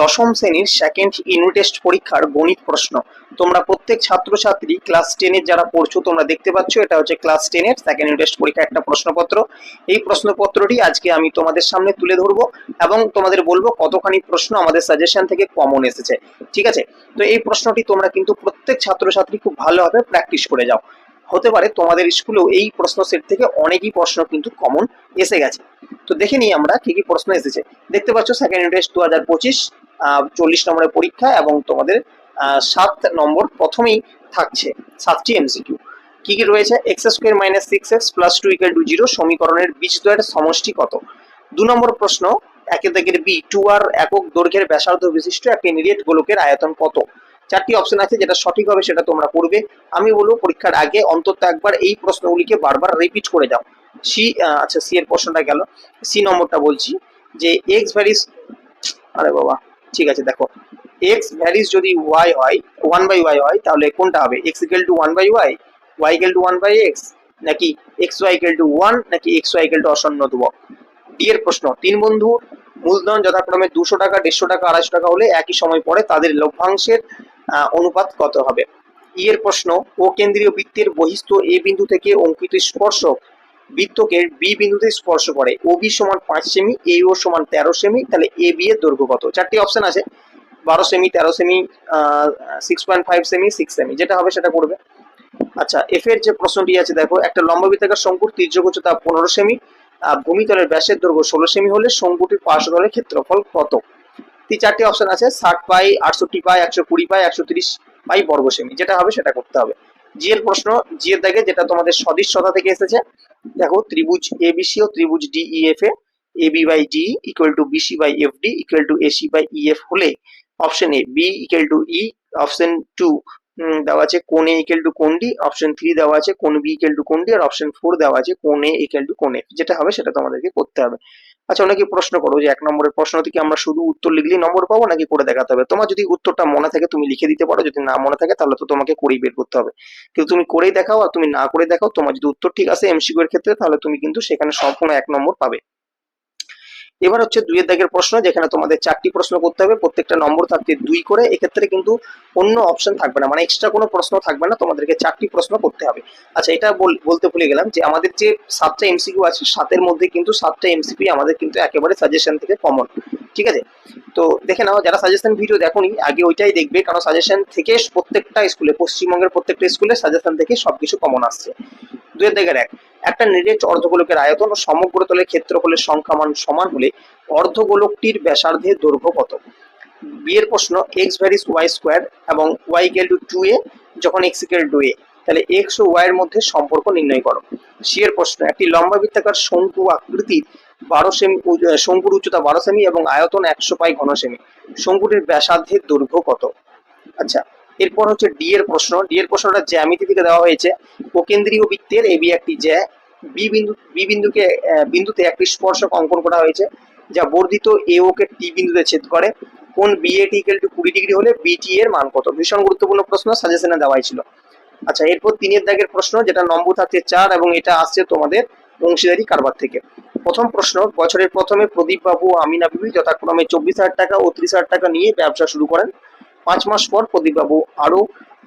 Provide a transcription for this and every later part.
দশম শ্রেণির second unit test পরীক্ষার গণিত প্রশ্ন। তোমরা প্রত্যেক ছাত্রছাত্রী ক্লাস টেনের যারা পড়ছো, তোমরা দেখতে পাচ্ছ, এটা হচ্ছে ক্লাস টেনের সেকেন্ড ইউনিট টেস্ট পরীক্ষা একটা প্রশ্নপত্র। এই প্রশ্নপত্রটি আজকে আমি তোমাদের সামনে তুলে ধরবো এবং তোমাদের বলব কতখানি প্রশ্ন আমাদের সাজেশন থেকে কমন এসেছে। ঠিক আছে? তো এই প্রশ্নটি তোমরা কিন্তু প্রত্যেক ছাত্রছাত্রী খুব ভালোভাবে প্র্যাকটিস করে যাও। হতে পারে তোমাদের স্কুলেও এই প্রশ্ন সেট থেকে অনেকই প্রশ্ন কিন্তু কমন এসে গেছে। তো দেখে নিই আমরা কি কি প্রশ্ন এসেছে। দেখতে পাচ্ছ সেকেন্ড টেস্ট দু হাজার পঁচিশ চল্লিশ নম্বরের পরীক্ষা এবং তোমাদের সাত নম্বর প্রথমেই থাকছে সাতটি এমসিকিউ কি কি রয়েছে? X square minus six x plus two equal to zero সমীকরণের বীজদ্বয়ের সমষ্টি কত? দু নম্বর প্রশ্ন, একে দাগের বি টু আর একক দৈর্ঘ্যের ব্যাসার্ধ বিশিষ্ট একটি নিরেট গোলকের আয়তন কত? চারটি অপশন আছে, যেটা সঠিক হবে সেটা তোমরা করবে আমি বলব পরীক্ষার আগে অন্তত একবার এই প্রশ্নগুলিকে বারবার রিপিট করে যাও সি আচ্ছা সি এর প্রশ্নটা গেল। সি নম্বরটা বলছি যে এক্স ভ্যারিস আরে বাবা। ঠিক আছে, দেখো। এক্স ভ্যারিস যদি ওয়াই হয় ওয়ান বাই ওয়াই হয়, তাহলে কোনটা হবে? X equal to one by y y equal to one by x নাকি x y equal to one নাকি এক্স ওয়াই টু অসন্ন ধ্রুবক? ডি এর প্রশ্ন। তিন বন্ধু, মূলধন যথাক্রমে দুশো টাকা, দেড়শো টাকা, আড়াইশো টাকা হলে একই সময় পরে তাদের লভ্যাংশের অনুপাত কত হবে? ই এর প্রশ্ন, ও কেন্দ্রীয় বৃত্তের বহিস্থ এ বিন্দু থেকে অঙ্কিত স্পর্শক বৃত্তকে বি বিন্দুতে স্পর্শ করে ও বি সমান পাঁচ সেমি এ ও সমান তেরো সেমি, তাহলে এ বি এর দৈর্ঘ্য কত? চারটি অপশন আছে, বারো সেমি, তেরো সেমি সিক্স পয়েন্ট ফাইভ সেমি সিক্স সেমি, যেটা হবে সেটা করবে। আচ্ছা এফ এর যে প্রশ্নটি আছে, দেখো, একটা লম্ব বৃত্তাকার শঙ্কুর তির্যক উচ্চতা পনেরো সেমি ভূমিতলের ব্যাসের দৈর্ঘ্য ষোলো সেমি হলে শঙ্কুটির পার্শ্বতলের ক্ষেত্রফল কত? তিন চারটি অপশন আছে, ষাট পাই আটষট্টি পাই একশো কুড়ি পাই একশো তিরিশ পাই বর্গ সেমি, যেটা হবে সেটা করতে হবে। জি এর প্রশ্ন জি এর দাগে যেটা তোমাদের সদিচ্ছতা থেকে এসেছে দেখো ত্রিভুজ এবিসি ও ত্রিভুজ DEF A AB by D equal to BC by F D equal to AC by EF হলে option A B equal to E option two দেওয়া আছে কোন এ ইকুয়াল টু কোন ডি অপশন থ্রি দেওয়া আছে কোন বি ইকুয়াল টু কোন D আর অপশন ফোর দেওয়া আছে কোন এ ইকুয়াল টু কোন এফ যেটা হবে সেটা তোমাদেরকে করতে হবে। আচ্ছা অনেকে প্রশ্ন করো যে এক নম্বরের প্রশ্ন থেকে আমরা শুধু উত্তর লিখলেই নম্বর পাবো নাকি করে দেখাতে হবে? তোমার যদি উত্তরটা মনে থাকে, তুমি লিখে দিতে পারো, যদি না মনে থাকে, তাহলে তো তোমাকে করেই বের করতে হবে। কিন্তু তুমি করেই দেখাও আর তুমি না করে দেখাও, তোমার যদি উত্তর ঠিক আছে এমসিকিউ এর ক্ষেত্রে, তাহলে তুমি কিন্তু সেখানে সম্পূর্ণ এক নম্বর পাবে। এবার হচ্ছে দুইয়ের দাগের প্রশ্ন, যেখানে তোমাদের চারটি প্রশ্ন করতে হবে, প্রত্যেকটা নম্বর থাকতে দুই করে, এক্ষেত্রে কিন্তু অন্য অপশন থাকবে না মানে এক্সট্রা কোনো প্রশ্ন থাকবে না, তোমাদেরকে চারটি প্রশ্ন করতে হবে। আচ্ছা এটা বল- বলতে ভুলে গেলাম যে আমাদের যে সাতটা এমসিকিউ আছে, সাতের মধ্যে কিন্তু সাতটা এমসিপি আমাদের কিন্তু একেবারে সাজেশন থেকে কমন ঠিক আছে? তো দেখে নাও, যারা সাজেশন ভিডিও দেখোনি, আগে ওইটাই দেখবে, কারণ সাজেশন থেকে প্রত্যেকটা স্কুলে, পশ্চিমবঙ্গের প্রত্যেকটা স্কুলে সাজেশন থেকে সবকিছু কমন আসছে। দুয়ের দাগের এক। একটা নিরেট অর্ধগোলকের আয়তন ও সমগ্র তলের ক্ষেত্রফলের সংখ্যা মান সমান হলে অর্ধগোলকটির ব্যাসার্ধের দৈর্ঘ্য কত? বিয়ের প্রশ্ন এক্স ভ্যারিস ওয়াই স্কোয়ার এবং ওয়াই ইকুয়াল টু এ যখন এক্স ইকুয়াল টু এ তাহলে এক্স ও ওয়াই এর মধ্যে সম্পর্ক নির্ণয় করো। সি এর প্রশ্ন, একটি লম্বা বৃত্তাকার শঙ্কু আকৃতির বারো সেমি শঙ্কুর উচ্চতা বারো সেমি এবং আয়তন একশো পাই ঘন সেমি। শঙ্কুটির ব্যাসার্ধের দৈর্ঘ্য কত? আচ্ছা এরপর হচ্ছে ডি এর প্রশ্ন। ডি এর প্রশ্নটা জ্যামিতি থেকে দেওয়া হয়েছে উপকেন্দ্রীয় বৃত্তের এ বি একটি জ্যা বি বিন্দু, বি বিন্দুকে বিন্দুতে একটি স্পর্শক অঙ্কন করা হয়েছে, যা বর্ধিত এ ও কে টি বিন্দুতে ছেদ করে। কোন বি এ টি টু কুড়ি ডিগ্রি হলে বিটি এর মান কত? ভীষণ গুরুত্বপূর্ণ প্রশ্ন সাজেশনে দেওয়াই ছিল। আচ্ছা এরপর তিনের দাগের প্রশ্ন, যেটা নম্বর থাকছে চার এবং এটা আসছে তোমাদের অংশীদারি কারবার থেকে। প্রথম প্রশ্ন, বছরের প্রথমে প্রদীপ বাবু আমিনা বিবি যথাক্রমে চব্বিশ হাজার টাকা ও ত্রিশ হাজার টাকা নিয়ে ব্যবসা শুরু করেন। পাঁচ মাস পর প্রদীপবাবু আরও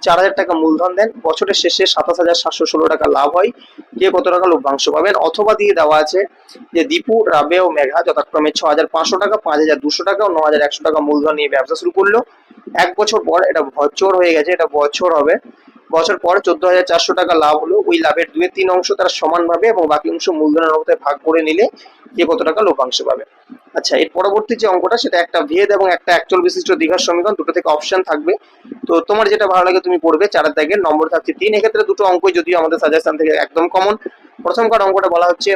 চার হাজার টাকা মূলধন দেন। বছরের শেষে সাতাশ হাজার সাতশো ষোলো টাকা লাভ হয়। কে কত টাকা লভ্যাংশ পাবেন? অথবা দিয়ে দেওয়া আছে যে দীপু, রাবে ও মেঘা যথাক্রমে ছ হাজার পাঁচশো টাকা, পাঁচ হাজার দুশো টাকা ও ন হাজার একশো টাকা মূলধন নিয়ে ব্যবসা শুরু করল। এক বছর পর এটা বছর হয়ে গেছে, এটা বছর হবে। বছর পর চোদ্দ হাজার চারশো টাকা লাভ হলো। ওই লাভের দুই তিন অংশ তারা সমানভাবে এবং বাকি অংশ মূলধনের অবস্থায় ভাগ করে নিলে কে কত টাকা লভ্যাংশ পাবে। আচ্ছা এর পরবর্তী যে অঙ্কটা সেটা একটা ভেদ এবং একটা অ্যাকচুয়াল বিশিষ্ট দীঘার সমীকরণ, দুটো থেকে অপশন থাকবে। তো তোমার যেটা ভালো লাগে তুমি পড়বে, চারের দাগের নম্বর থাকছে তিন। এক্ষেত্রে দুটো অঙ্কই যদিও আমাদের সাজেশন থেকে একদম কমন প্রথমকার অঙ্কটা বলা হচ্ছে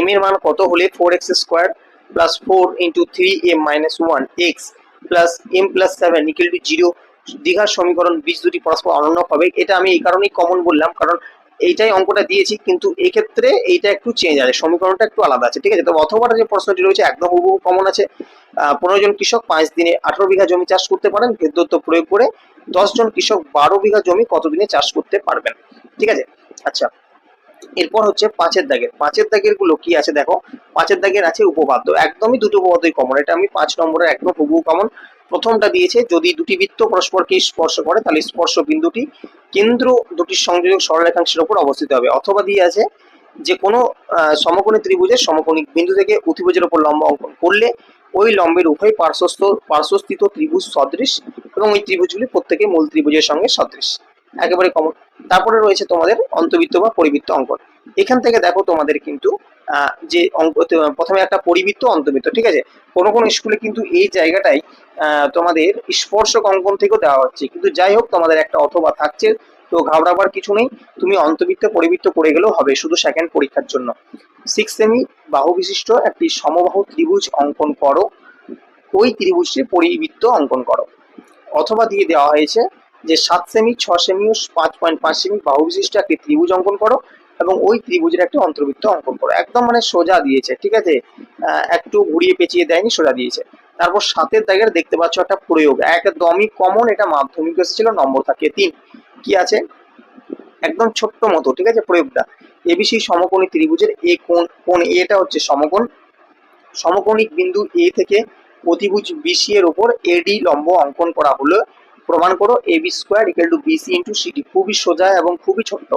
এম এর মান কত হলে four x square plus four into three m minus one x plus m plus seven equal to zero দীঘার সমীকরণ বীজ দুটি পরস্পর অনন্য হবে। এটা আমি এই কারণেই কমন বললাম, কারণ এইটাই অঙ্কটা দিয়েছি, কিন্তু এক্ষেত্রে ক্ষেত্রে এইটা একটু চেঞ্জ আছে, সমীকরণটা একটু আলাদা আছে, ঠিক আছে? তো অথবা যে প্রশ্নটি রয়েছে একদম হুবহু কমন আছে। পনেরো জন কৃষক পাঁচ দিনে আঠারো বিঘা জমি চাষ করতে পারেন ভেদ্যত্ব প্রয়োগ করে দশ জন কৃষক বারো বিঘা জমি কতদিনে চাষ করতে পারবেন, ঠিক আছে? আচ্ছা এরপর হচ্ছে পাঁচের দাগের। পাঁচের দাগেরগুলো কি আছে দেখো? পাঁচের দাগের আছে উপপাদ্য। একদমই দুটো উপপাদ্যই কমন এটা আমি পাঁচ নম্বরের একদম হুবহু কমন প্রথমটা দিয়েছে, যদি দুটি বৃত্ত পরস্পরকে স্পর্শ করে, তাহলে স্পর্শ বিন্দুটি কেন্দ্র দুটির সংযোজক সরলরেখাংশের উপর অবস্থিত হবে। অথবা দিয়ে আছে যে কোনো সমকোণী ত্রিভুজের সমকোণী বিন্দু থেকে অতিভুজের উপর লম্ব অঙ্কন করলে ওই লম্বের উভয় পার্শ্বস্থ, পার্শ্বস্থিত ত্রিভুজ সদৃশ এবং ওই ত্রিভুজগুলি প্রত্যেকে মূল ত্রিভুজের সঙ্গে সদৃশ। একেবারে কমন তারপরে রয়েছে তোমাদের অন্তবৃত্ত বা পরিবৃত্ত অঙ্কন। এখান থেকে দেখো তোমাদের কিন্তু যে অঙ্ক প্রথমে একটা পরিবৃত্ত অন্তবৃত্ত ঠিক আছে? কোনো কোনো স্কুলে কিন্তু এই জায়গাটাই তোমাদের স্পর্শক অঙ্কন থেকেও দেওয়া হচ্ছে। কিন্তু যাই হোক, তোমাদের একটা অথবা থাকছে, তো ঘাবড়াবার কিছু নেই। তুমি অন্তবৃত্ত পরিবৃত্ত করে গেলেও হবে শুধু সেকেন্ড পরীক্ষার জন্য। সিক্স সেমি বাহু বিশিষ্ট, একটি সমবাহু ত্রিভুজ অঙ্কন করো। ওই ত্রিভুজটির পরিবৃত্ত অঙ্কন করো। অথবা দিয়ে দেওয়া হয়েছে যে সাত সেমি ছ সেমি ও পাঁচ পয়েন্ট পাঁচ সেমি বাহু বিশিষ্ট একটি ত্রিভুজ অঙ্কন করো এবং ওই ত্রিভুজের একটি অন্তর্বৃত্ত অঙ্কন করো। একদম মানে সোজা দিয়েছে, ঠিক আছে? একটু ঘুরিয়ে পেঁচিয়ে দেয়নি, সোজা দিয়েছে। তারপর সাতের দাগের দেখতে পাচ্ছ একটা প্রয়োগ। একদমই কমন এটা মাধ্যমিক এসেছিল, নম্বর থাকে তিন। কি আছে? একদম ছোট্ট মতো, ঠিক আছে, প্রয়োগটা। এবিসি সমকোণী ত্রিভুজের এ কোণ কোণ এটা হচ্ছে সমকোণ। সমকোণিক বিন্দু এ থেকে অতিভুজ বিসি এর উপর এডি লম্ব অঙ্কন করা হলো। প্রমাণ করো A B square equal to BC into CT খুবই সোজা এবং খুবই ছোট্ট।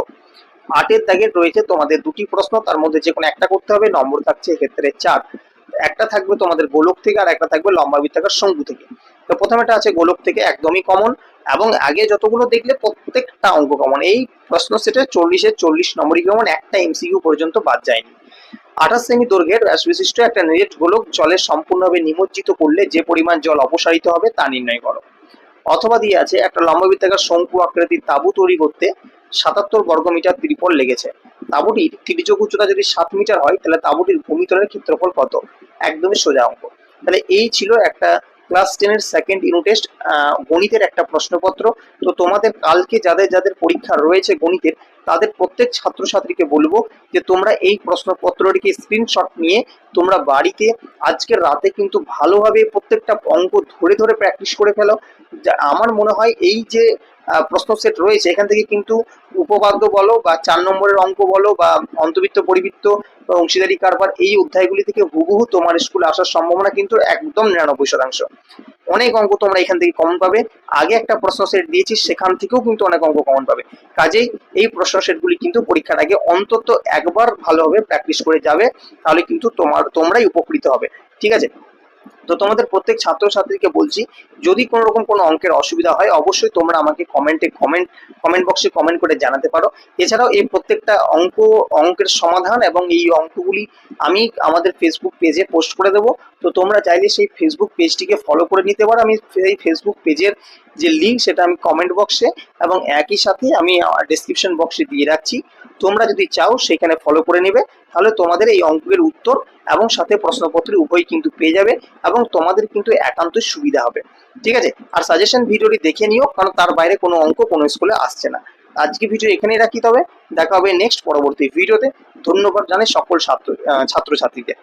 আটের দাগের রয়েছে তোমাদের দুটি প্রশ্ন, তার মধ্যে যে কোনো একটা করতে হবে, নম্বর থাকছে এক্ষেত্রে চার। একটা থাকবে তোমাদের গোলক থেকে, আর একটা থাকবে লম্বা বৃত্তাকার শঙ্কু থেকে। তো প্রথমেটা আছে গোলক থেকে, একদমই কমন এবং আগে যতগুলো দেখলে প্রত্যেকটা অঙ্ক কমন এই প্রশ্ন সেটে চল্লিশের চল্লিশ নম্বরই কমন একটা এমসিকিউ পর্যন্ত বাদ যায়নি। আঠাশ সেমি দৈর্ঘ্যের ব্যাস বিশিষ্ট একটা নেট গোলক জলে সম্পূর্ণভাবে নিমজ্জিত করলে যে পরিমাণ জল অপসারিত হবে তা নির্ণয় করো। অথবা দিয়ে আছে একটা লম্ববৃত্তাকার শঙ্কু আকৃতির তাঁবু তৈরি করতে সাতাত্তর বর্গমিটার ত্রিপল লেগেছে। তাঁবুটির তির্যক উচ্চতা যদি সাত মিটার হয়, তাহলে তাঁবুটির ভূমিতলের ক্ষেত্রফল কত? একদমই সোজা অঙ্ক। তাহলে এই ছিল একটা ক্লাস টেনের সেকেন্ড ইউনিট টেস্ট গণিতের একটা প্রশ্নপত্র। তো তোমাদের কালকে যাদের যাদের পরীক্ষা রয়েছে গণিতের তাদের প্রত্যেক ছাত্রছাত্রীকে বলব যে তোমরা এই প্রশ্নপত্রটিকে স্ক্রিনশট নিয়ে তোমরা বাড়িতে আজকে রাতে কিন্তু ভালোভাবে প্রত্যেকটা অঙ্ক ধরে ধরে প্র্যাকটিস করে ফেলো। আমার মনে হয় এই যে প্রশ্ন সেট রয়েছে। এখান থেকে কিন্তু উপপাদ্য বলো বা চার নম্বরের অঙ্ক বলো বা অন্তবৃত্ত পরিবৃত্ত বা অংশীদারি কারবার, এই অধ্যায়গুলি থেকে হুবহু তোমার স্কুলে আসার সম্ভাবনা কিন্তু একদম নিরানব্বই শতাংশ। অনেক অঙ্ক তোমরা এখান থেকে কমন পাবে। আগে একটা প্রশ্ন সেট দিয়েছি, সেখান থেকেও কিন্তু অনেক অঙ্ক কমন পাবে। কাজেই এই প্রশ্ন সেটগুলি কিন্তু পরীক্ষার আগে অন্তত একবার ভালোভাবে প্র্যাকটিস করে যাবে, তাহলে কিন্তু তোমার, তোমরাই উপকৃত হবে। ঠিক আছে? তো তোমাদের প্রত্যেক ছাত্রছাত্রীকে বলছি, যদি কোনো রকম কোনো অঙ্কের অসুবিধা হয়, অবশ্যই তোমরা আমাকে কমেন্টে কমেন্ট কমেন্ট বক্সে কমেন্ট করে জানাতে পারো। এছাড়াও এই প্রত্যেকটা অঙ্ক, অঙ্কের সমাধান এবং এই অঙ্কগুলি আমি আমাদের ফেসবুক পেজে পোস্ট করে দেবো। তো তোমরা চাইলে সেই ফেসবুক পেজটিকে ফলো করে নিতে পারো। আমি সেই ফেসবুক পেজের যে লিঙ্ক সেটা আমি কমেন্ট বক্সে এবং একই সাথে আমি ডেসক্রিপশন বক্সে দিয়ে রাখছি। তোমরা যদি চাও সেখানে ফলো করে নেবে। তাহলে তোমাদের এই অঙ্কের উত্তর এবং সাথে প্রশ্নপত্র উভয় কিন্তু পেয়ে যাবে এবং তোমাদের কিন্তু একান্তই সুবিধা হবে। ঠিক আছে? আর সাজেশন ভিডিওটি দেখে নিও, কারণ তার বাইরে কোনো অঙ্ক কোনো স্কুলে আসছে না। আজকে ভিডিও এখানেই রাখি তবে। দেখা হবে নেক্সট পরবর্তী ভিডিওতে ধন্যবাদ জানাই সকল ছাত্র ছাত্রছাত্রীদের